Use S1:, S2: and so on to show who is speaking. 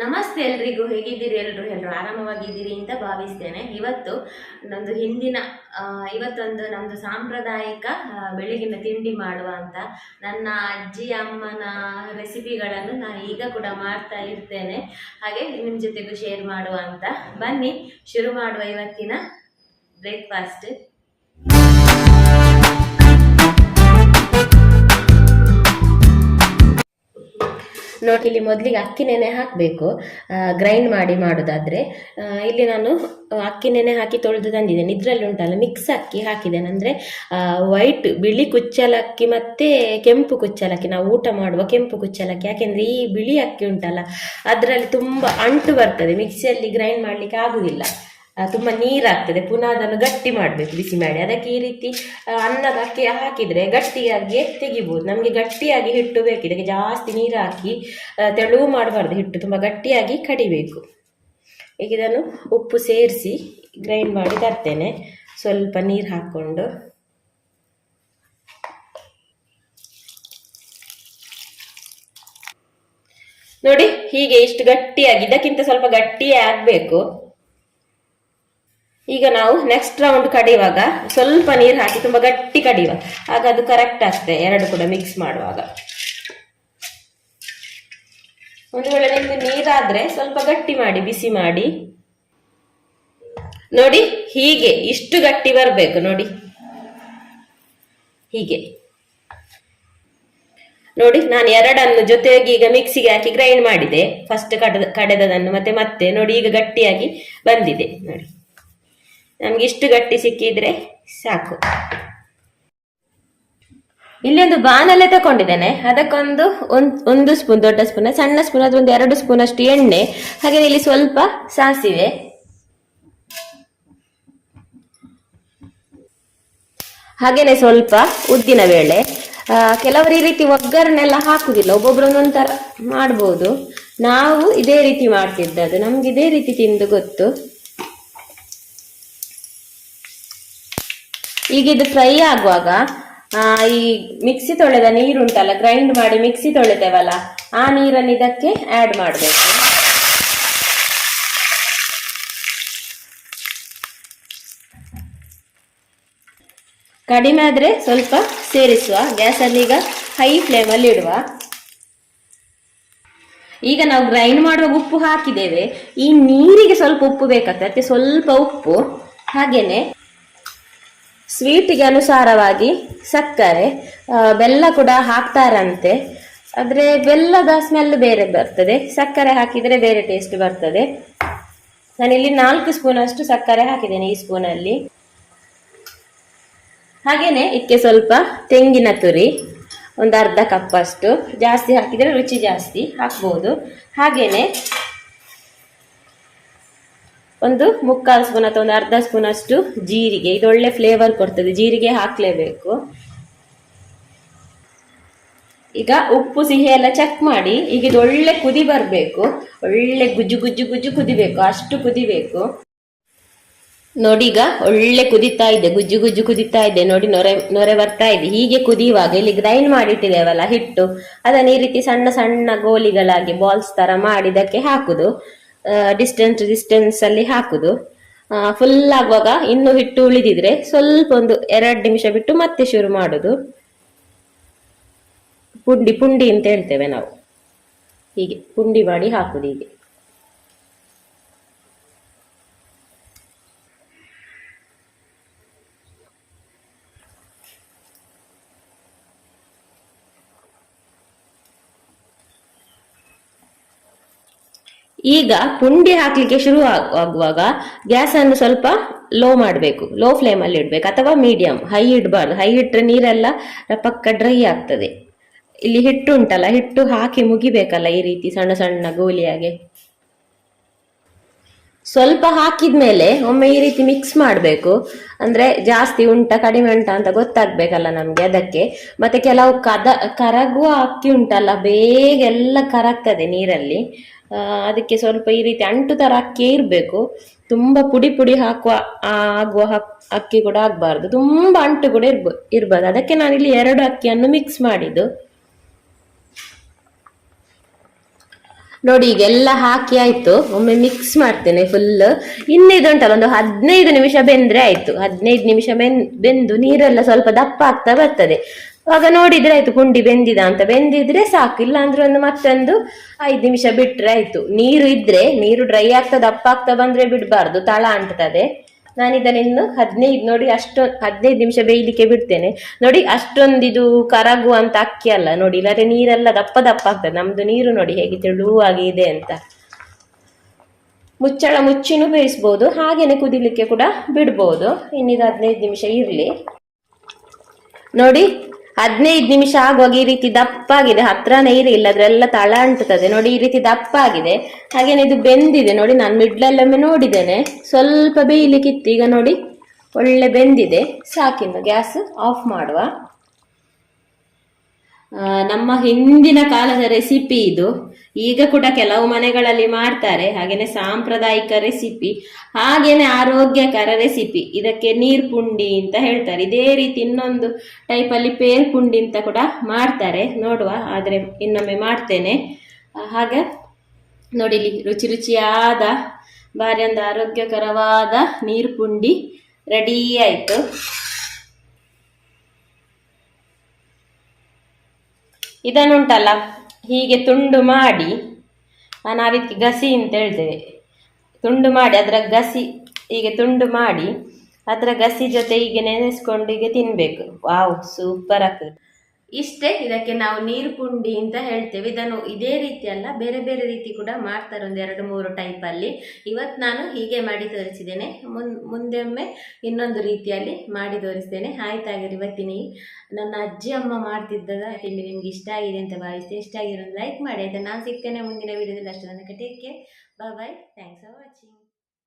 S1: ನಮಸ್ತೆ ಎಲ್ರಿಗೂ, ಹೇಗಿದ್ದೀರಿ ಎಲ್ರು? ಎಲ್ಲರೂ ಆರಾಮವಾಗಿದ್ದೀರಿ ಅಂತ ಭಾವಿಸ್ತೇನೆ. ಇವತ್ತು ನಂದು ಹಿಂದಿನ ಇವತ್ತೊಂದು ನಮ್ಮದು ಸಾಂಪ್ರದಾಯಿಕ ಬೆಳಗಿನ ತಿಂಡಿ ಮಾಡುವ ಅಂತ ನನ್ನ ಅಜ್ಜಿ, ಅಮ್ಮನ ರೆಸಿಪಿಗಳನ್ನು ನಾನು ಈಗ ಕೂಡ ಮಾಡ್ತಾ ಇರ್ತೇನೆ. ಹಾಗೆ ನಿಮ್ಮ ಜೊತೆಗೂ ಶೇರ್ ಮಾಡುವ ಅಂತ. ಬನ್ನಿ, ಶುರು ಮಾಡುವ ಇವತ್ತಿನ ಬ್ರೇಕ್ಫಾಸ್ಟ್ ನೋಡಿ ಇಲ್ಲಿ ಮೊದಲಿಗೆ ಅಕ್ಕಿ ನೆನೆ ಹಾಕಬೇಕು. ಗ್ರೈಂಡ್ ಮಾಡಿ ಮಾಡೋದಾದರೆ ಇಲ್ಲಿ ನಾನು ಅಕ್ಕಿ ನೆನೆ ಹಾಕಿ ತೊಳೆದು ತಂದಿದ್ದೇನೆ. ಇದರಲ್ಲಿ ಉಂಟಲ್ಲ ಮಿಕ್ಸ್ ಅಕ್ಕಿ ಹಾಕಿದ್ದೇನೆ. ಅಂದರೆ ವೈಟ್ ಬಿಳಿ ಕುಚ್ಚಲಕ್ಕಿ ಮತ್ತು ಕೆಂಪು ಕುಚ್ಚಲಕ್ಕಿ. ನಾವು ಊಟ ಮಾಡುವ ಕೆಂಪು ಕುಚ್ಚಲಕ್ಕಿ. ಯಾಕೆಂದರೆ ಈ ಬಿಳಿ ಅಕ್ಕಿ ಉಂಟಲ್ಲ, ಅದರಲ್ಲಿ ತುಂಬ ಅಂಟು ಬರ್ತದೆ. ಮಿಕ್ಸಿಯಲ್ಲಿ ಗ್ರೈಂಡ್ ಮಾಡಲಿಕ್ಕೆ ಆಗುವುದಿಲ್ಲ ತುಂಬ ನೀರಾಗ್ತದೆ. ಪುನಃ ಅದನ್ನು ಗಟ್ಟಿ ಮಾಡಬೇಕು ಬಿಸಿ ಮಾಡಿ. ಅದಕ್ಕೆ ಈ ರೀತಿ ಅನ್ನದ ಅಕ್ಕಿ ಹಾಕಿದರೆ ಗಟ್ಟಿಯಾಗಿ ತೆಗಿಬೋದು. ನಮಗೆ ಗಟ್ಟಿಯಾಗಿ ಹಿಟ್ಟು ಬೇಕು ಇದಕ್ಕೆ ಜಾಸ್ತಿ ನೀರು ಹಾಕಿ ತೆಳುವು ಮಾಡಬಾರ್ದು. ಹಿಟ್ಟು ತುಂಬ ಗಟ್ಟಿಯಾಗಿ ಕಡಿಬೇಕು. ಈಗ ಇದನ್ನು ಉಪ್ಪು ಸೇರಿಸಿ ಗ್ರೈಂಡ್ ಮಾಡಿ ತರ್ತೇನೆ. ಸ್ವಲ್ಪ ನೀರು ಹಾಕ್ಕೊಂಡು. ನೋಡಿ, ಹೀಗೆ ಇಷ್ಟು ಗಟ್ಟಿಯಾಗಿ, ಇದಕ್ಕಿಂತ ಸ್ವಲ್ಪ ಗಟ್ಟಿಯೇ ಆಗಬೇಕು. ಈಗ ನಾವು ನೆಕ್ಸ್ಟ್ ರೌಂಡ್ ಕಡಿಯುವಾಗ ಸ್ವಲ್ಪ ನೀರು ಹಾಕಿ ತುಂಬ ಗಟ್ಟಿ ಕಡಿಯುವ. ಆಗ ಅದು ಕರೆಕ್ಟ್ ಆಗ್ತದೆ, ಎರಡು ಕೂಡ ಮಿಕ್ಸ್ ಮಾಡುವಾಗ. ಒಂದು ವೇಳೆ ನಿಮ್ಗೆ ನೀರಾದ್ರೆ ಸ್ವಲ್ಪ ಗಟ್ಟಿ ಮಾಡಿ, ಬಿಸಿ ಮಾಡಿ. ನೋಡಿ, ಹೀಗೆ ಇಷ್ಟು ಗಟ್ಟಿ ಬರಬೇಕು, ನೋಡಿ. ಹೀಗೆ. ನೋಡಿ, ನಾನು ಎರಡನ್ನು ಜೊತೆಗೆ ಈಗ ಮಿಕ್ಸಿಗೆ ಹಾಕಿ ಗ್ರೈಂಡ್ ಮಾಡಿದೆ. ಫಸ್ಟ್ ಕಡದ, ಕಡೆದದನ್ನು ಮತ್ತೆ ಮತ್ತೆ, ನೋಡಿ ಈಗ ಗಟ್ಟಿಯಾಗಿ ಬಂದಿದೆ, ನೋಡಿ. ನಮ್ಗೆ ಇಷ್ಟು ಗಟ್ಟಿ ಸಿಕ್ಕಿದ್ರೆ ಸಾಕು. ಇಲ್ಲಿ ಒಂದು ಬಾಣಲೆ ತಗೊಂಡಿದ್ದೇನೆ ಅದಕ್ಕೊಂದು ಒಂದು ಒಂದು ಸ್ಪೂನ್ ದೊಡ್ಡ ಸ್ಪೂನ್ ಸಣ್ಣ ಸ್ಪೂನ್ ಅದೊಂದು ಎರಡು ಸ್ಪೂನ್ ಅಷ್ಟು ಎಣ್ಣೆ. ಹಾಗೆ ಇಲ್ಲಿ ಸ್ವಲ್ಪ ಸಾಸಿವೆ. ಹಾಗೇನೆ ಸ್ವಲ್ಪ ಉದ್ದಿನ ವೇಳೆ ಆ, ಕೆಲವರು ಈ ರೀತಿ ಒಗ್ಗರಣೆಲ್ಲ ಹಾಕುದಿಲ್ಲ ಒಬ್ಬೊಬ್ರು ಒಂದೊಂಥರ ಮಾಡ್ಬೋದು. ನಾವು ಇದೇ ರೀತಿ ಮಾಡ್ತಿದ್ದದ್ದು. ನಮ್ಗೆ ಇದೇ ರೀತಿ ತಿಂದು ಗೊತ್ತು. ಈಗ ಇದು ಫ್ರೈ ಆಗುವಾಗ ಈ ಮಿಕ್ಸಿ ತೊಳೆದ ನೀರುಂಟಲ್ಲ ಗ್ರೈಂಡ್ ಮಾಡಿ ಮಿಕ್ಸಿ ತೊಳಿತೇವಲ್ಲ, ಆ ನೀರನ್ನು ಇದಕ್ಕೆ ಆ್ಯಡ್ ಮಾಡಬೇಕು. ಕಡಿಮೆ ಆದರೆ ಸ್ವಲ್ಪ ಸೇರಿಸುವ, ಗ್ಯಾಸಲ್ಲಿ ಈಗ ಹೈ ಫ್ಲೇಮಲ್ಲಿ ಇಡುವ. ಈಗ ನಾವು ಗ್ರೈಂಡ್ ಮಾಡುವಾಗ ಉಪ್ಪು ಹಾಕಿದ್ದೇವೆ. ಈ ನೀರಿಗೆ ಸ್ವಲ್ಪ ಉಪ್ಪು ಬೇಕಾಗ್ತದೆ, ಅದಕ್ಕೆ ಸ್ವಲ್ಪ ಉಪ್ಪು ಹಾಗೇನೆ ಸ್ವೀಟಿಗೆ ಅನುಸಾರವಾಗಿ ಸಕ್ಕರೆ ಬೆಲ್ಲ ಕೂಡ ಹಾಕ್ತಾರಂತೆ. ಆದರೆ ಬೆಲ್ಲದ ಸ್ಮೆಲ್ ಬೇರೆ ಬರ್ತದೆ. ಸಕ್ಕರೆ ಹಾಕಿದರೆ ಬೇರೆ ಟೇಸ್ಟ್ ಬರ್ತದೆ. ನಾನಿಲ್ಲಿ ನಾಲ್ಕು ಸ್ಪೂನ್ ಅಷ್ಟು ಸಕ್ಕರೆ ಹಾಕಿದ್ದೇನೆ ಈ ಸ್ಪೂನಲ್ಲಿ. ಹಾಗೇನೆ ಇದಕ್ಕೆ ಸ್ವಲ್ಪ ತೆಂಗಿನ ತುರಿ ಒಂದು ಅರ್ಧ ಕಪ್ ಅಷ್ಟು ಜಾಸ್ತಿ ಹಾಕಿದರೆ ರುಚಿ ಜಾಸ್ತಿ, ಹಾಕ್ಬೋದು. ಹಾಗೇನೆ ಒಂದು ಮುಕ್ಕಾಲು ಸ್ಪೂನ್ ಅಥವಾ ಒಂದು ಅರ್ಧ ಸ್ಪೂನ್ ಅಷ್ಟು ಜೀರಿಗೆ, ಇದು ಒಳ್ಳೆ ಫ್ಲೇವರ್ ಕೊಡ್ತದೆ, ಜೀರಿಗೆ ಹಾಕ್ಲೇಬೇಕು. ಈಗ ಉಪ್ಪು, ಸಿಹಿ ಎಲ್ಲ ಚೆಕ್ ಮಾಡಿ, ಈಗ ಇದು ಒಳ್ಳೆ ಕುದಿ ಬರಬೇಕು. ಒಳ್ಳೆ ಗುಜ್ಜು ಗುಜ್ಜು ಗುಜ್ಜು ಕುದಿಬೇಕು, ಅಷ್ಟು ಕುದಿಬೇಕು. ನೋಡಿ ಈಗ ಒಳ್ಳೆ ಕುದಿತಾ ಇದೆ, ಗುಜ್ಜು ಗುಜ್ಜು ಕುದಿತಾ ಇದೆ, ನೋಡಿ ನೊರೆ ನೊರೆ ಬರ್ತಾ ಇದೆ. ಹೀಗೆ ಕುದಿಯುವಾಗ ಇಲ್ಲಿ ಗ್ರೈಂಡ್ ಮಾಡಿಟ್ಟಿದ್ದೇವಲ್ಲ ಹಿಟ್ಟು. ಅದನ್ನ ಈ ರೀತಿ ಸಣ್ಣ ಸಣ್ಣ ಗೋಲಿಗಳಾಗಿ ಬಾಲ್ಸ್ ತರ ಮಾಡಿ ಇದಕ್ಕೆ ಹಾಕುದು. ಡಿಸ್ಟೆನ್ಸ್ ಡಿಸ್ಟೆನ್ಸ್ ಅಲ್ಲಿ ಹಾಕುದು. ಫುಲ್ ಆಗುವಾಗ ಇನ್ನು ಹಿಟ್ಟು ಉಳಿದಿದ್ರೆ ಸ್ವಲ್ಪ ಒಂದು ಎರಡು ನಿಮಿಷ ಬಿಟ್ಟು ಮತ್ತೆ ಶುರು ಮಾಡುದು. ಪುಂಡಿ ಪುಂಡಿ ಅಂತ ಹೇಳ್ತೇವೆ ನಾವು. ಹೀಗೆ, ಪುಂಡಿ ಮಾಡಿ ಹಾಕುದು ಹೀಗೆ. ಈಗ ಪುಂಡಿ ಹಾಕ್ಲಿಕ್ಕೆ ಶುರು ಆಗ್- ಆಗುವಾಗ ಗ್ಯಾಸ್ ಅನ್ನು ಸ್ವಲ್ಪ ಲೋ ಮಾಡಬೇಕು. ಲೋ ಫ್ಲೇಮ್ ಅಲ್ಲಿ ಇಡ್ಬೇಕು ಅಥವಾ ಮೀಡಿಯಂ ಹೈ ಇಡಬಾರ್ದು. ಹೈ ಇಟ್ಟರೆ ನೀರೆಲ್ಲ ಪಕ್ಕ ಡ್ರೈ ಆಗ್ತದೆ. ಇಲ್ಲಿ ಹಿಟ್ಟು ಉಂಟಲ್ಲ, ಹಿಟ್ಟು ಹಾಕಿ ಮುಗಿಬೇಕಲ್ಲ ಈ ರೀತಿ ಸಣ್ಣ ಸಣ್ಣ ಗೋಲಿಯಾಗೆ? ಸ್ವಲ್ಪ ಹಾಕಿದ ಮೇಲೆ ಒಮ್ಮೆ ಈ ರೀತಿ ಮಿಕ್ಸ್ ಮಾಡಬೇಕು. ಅಂದ್ರೆ ಜಾಸ್ತಿ ಉಂಟ, ಕಡಿಮೆ ಉಂಟ ಅಂತ ಗೊತ್ತಾಗ್ಬೇಕಲ್ಲ ನಮ್ಗೆ ಅದಕ್ಕೆ. ಮತ್ತೆ ಕೆಲವು ಕದ, ಕರಗುವ ಅಕ್ಕಿ ಉಂಟಲ್ಲ, ಬೇಗ ಎಲ್ಲ ಕರಗ್ತದೆ ನೀರಲ್ಲಿ. ಅದಕ್ಕೆ ಸ್ವಲ್ಪ ಈ ರೀತಿ ಅಂಟು ತರ ಅಕ್ಕಿ ಇರಬೇಕು. ತುಂಬಾ ಪುಡಿ ಪುಡಿ ಹಾಕುವ ಆಗುವ ಅಕ್ಕಿ ಕೂಡ ಆಗ್ಬಾರ್ದು. ತುಂಬಾ ಅಂಟು ಕೂಡ ಇರ್ಬ ಇರ್ಬಾರ್ದು ಅದಕ್ಕೆ ಇಲ್ಲಿ ಎರಡು ಅಕ್ಕಿಯನ್ನು ಮಿಕ್ಸ್ ಮಾಡಿದ್ದು. ನೋಡಿ ಈಗ ಎಲ್ಲ ಹಾಕಿ ಆಯ್ತು. ಒಮ್ಮೆ ಮಿಕ್ಸ್ ಮಾಡ್ತೇನೆ ಫುಲ್ ಇನ್ನಿದುಂಟಲ್ಲ ಒಂದು ಹದಿನೈದು ನಿಮಿಷ ಬೆಂದ್ರೆ ಆಯ್ತು. ಹದಿನೈದು ನಿಮಿಷ ಬೆನ್ ಬೆಂದು ನೀರೆಲ್ಲ ಸ್ವಲ್ಪ ದಪ್ಪ ಆಗ್ತಾ ಬರ್ತದೆ. ಆಗ ನೋಡಿದ್ರೆ ಆಯ್ತು ಪುಂಡಿ ಬೆಂದಿದ ಅಂತ. ಬೆಂದಿದ್ರೆ ಸಾಕು. ಇಲ್ಲ ಅಂದ್ರೆ ಒಂದು ಮತ್ತೊಂದು ಐದು ನಿಮಿಷ ಬಿಟ್ರೆ ಆಯ್ತು. ನೀರು ಇದ್ರೆ ನೀರು ಡ್ರೈ ಆಗ್ತಾ ದಪ್ಪ ಆಗ್ತಾ ಬಂದ್ರೆ ಬಿಡಬಾರ್ದು. ತಳ ಅಂಟ್ತದೆ. ನಾನು ಇದನ್ನು ಹದಿನೈದು ನೋಡಿ ಅಷ್ಟು, ಹದಿನೈದು ನಿಮಿಷ ಬೇಯಲಿಕ್ಕೆ ಬಿಡ್ತೇನೆ. ನೋಡಿ ಅಷ್ಟೊಂದಿದು ಕರಗುವಂತ ಅಕ್ಕಿ ಅಲ್ಲ ನೋಡಿ, ಇಲ್ಲಾದ್ರೆ ನೀರೆಲ್ಲ ದಪ್ಪ ದಪ್ಪ ಆಗ್ತದೆ. ನಮ್ದು ನೀರು ನೋಡಿ ಹೇಗೆ ತೆಳುವಾಗಿ ಇದೆ ಅಂತ. ಮುಚ್ಚಳ ಮುಚ್ಚಿನೂ ಬೇಯಿಸ್ಬೋದು, ಹಾಗೇನೆ ಕುದಿಲಿಕ್ಕೆ ಕೂಡ ಬಿಡ್ಬೋದು. ಇನ್ನಿದು ಹದಿನೈದು ನಿಮಿಷ ಇರಲಿ. ನೋಡಿ ಹದಿನೈದು ನಿಮಿಷ ಆಗುವಾಗ ಈ ರೀತಿ ದಪ್ಪ ಆಗಿದೆ. ಹತ್ರನೇ ಇಲ್ಲ ಇಲ್ಲದ್ರೆಲ್ಲ ತಳ ಅಂಟುತ್ತದೆ. ನೋಡಿ, ಈ ರೀತಿ ದಪ್ಪ ಆಗಿದೆ. ಹಾಗೇನೆ ಇದು ಬೆಂದಿದೆ. ನೋಡಿ, ನಾನು ಮಿಡ್ಲಲ್ಲೊಮ್ಮೆ ನೋಡಿದ್ದೇನೆ. ಸ್ವಲ್ಪ ಬೇಯಲಿಕ್ಕಿತ್ತು. ಈಗ ನೋಡಿ, ಒಳ್ಳೆ ಬೆಂದಿದೆ. ಸಾಕಿನ್ನು ಗ್ಯಾಸ್ ಆಫ್ ಮಾಡುವ. ನಮ್ಮ ಹಿಂದಿನ ಕಾಲದ ರೆಸಿಪಿ ಇದು. ಈಗ ಕೂಡ ಕೆಲವು ಮನೆಗಳಲ್ಲಿ ಮಾಡ್ತಾರೆ. ಹಾಗೇನೆ ಸಾಂಪ್ರದಾಯಿಕ ರೆಸಿಪಿ, ಹಾಗೇನೆ ಆರೋಗ್ಯಕರ ರೆಸಿಪಿ. ಇದಕ್ಕೆ ನೀರ್ ಪುಂಡಿ ಅಂತ ಹೇಳ್ತಾರೆ. ಇದೇ ರೀತಿ ಇನ್ನೊಂದು ಟೈಪಲ್ಲಿ ಪೇರ್ ಪುಂಡಿ ಅಂತ ಕೂಡ ಮಾಡ್ತಾರೆ. ನೋಡುವ, ಆದರೆ ಇನ್ನೊಮ್ಮೆ ಮಾಡ್ತೇನೆ. ಹಾಗೆ ನೋಡಿಲಿ ರುಚಿ ರುಚಿಯಾದ ಭಾರಿ ಒಂದು ಆರೋಗ್ಯಕರವಾದ ನೀರು ಪುಂಡಿ ರೆಡಿ ಆಯಿತು. ಇದನ್ನುಂಟಲ್ಲ, ಹೀಗೆ ತುಂಡು ಮಾಡಿ ನಾವಿದಕ್ಕೆ ಗಸಿ ಅಂತ ಹೇಳ್ತೇವೆ. ತುಂಡು ಮಾಡಿ, ಅದರ ಗಸಿ ಹೀಗೆ ತುಂಡು ಮಾಡಿ, ಅದರ ಗಸಿ ಜೊತೆ ಹೀಗೆ ನೆನೆಸ್ಕೊಂಡು ಹೀಗೆ ತಿನ್ನಬೇಕು ವಾವ್ ಸೂಪರ್ ಆಗ್ತದೆ. ಇಷ್ಟೇ ಇದಕ್ಕೆ ನಾವು ನೀರು ಪುಂಡಿ ಅಂತ ಹೇಳ್ತೇವೆ. ಇದನ್ನು ಇದೇ ರೀತಿ ಅಲ್ಲ, ಬೇರೆ ಬೇರೆ ರೀತಿ ಕೂಡ ಮಾಡ್ತಾರೆ ಒಂದು ಎರಡು ಮೂರು ಟೈಪಲ್ಲಿ ಇವತ್ತು ನಾನು ಹೀಗೆ ಮಾಡಿ ತೋರಿಸಿದ್ದೇನೆ. ಮುನ್ ಮುಂದೆ ಒಮ್ಮೆ ಇನ್ನೊಂದು ರೀತಿಯಲ್ಲಿ ಮಾಡಿ ತೋರಿಸ್ತೇನೆ. ಆಯ್ತಾಗಿರಿ ಇವತ್ತಿನ ನನ್ನ ಅಜ್ಜಿ ಅಮ್ಮ ಮಾಡ್ತಿದ್ದದ ತಿಂಡಿ ನಿಮ್ಗೆ ಇಷ್ಟ ಆಗಿದೆ ಅಂತ ಭಾವಿಸ್ತೇನೆ. ಇಷ್ಟ ಆಗಿರೋದು ಲೈಕ್ ಮಾಡಿ. ಆಯ್ತಾ? ನಾನು ಸಿಗ್ತೇನೆ ಮುಂದಿನ ವೀಡಿಯೋದಲ್ಲಿ ಅಷ್ಟು ನನಗೆ take care bye bye thanks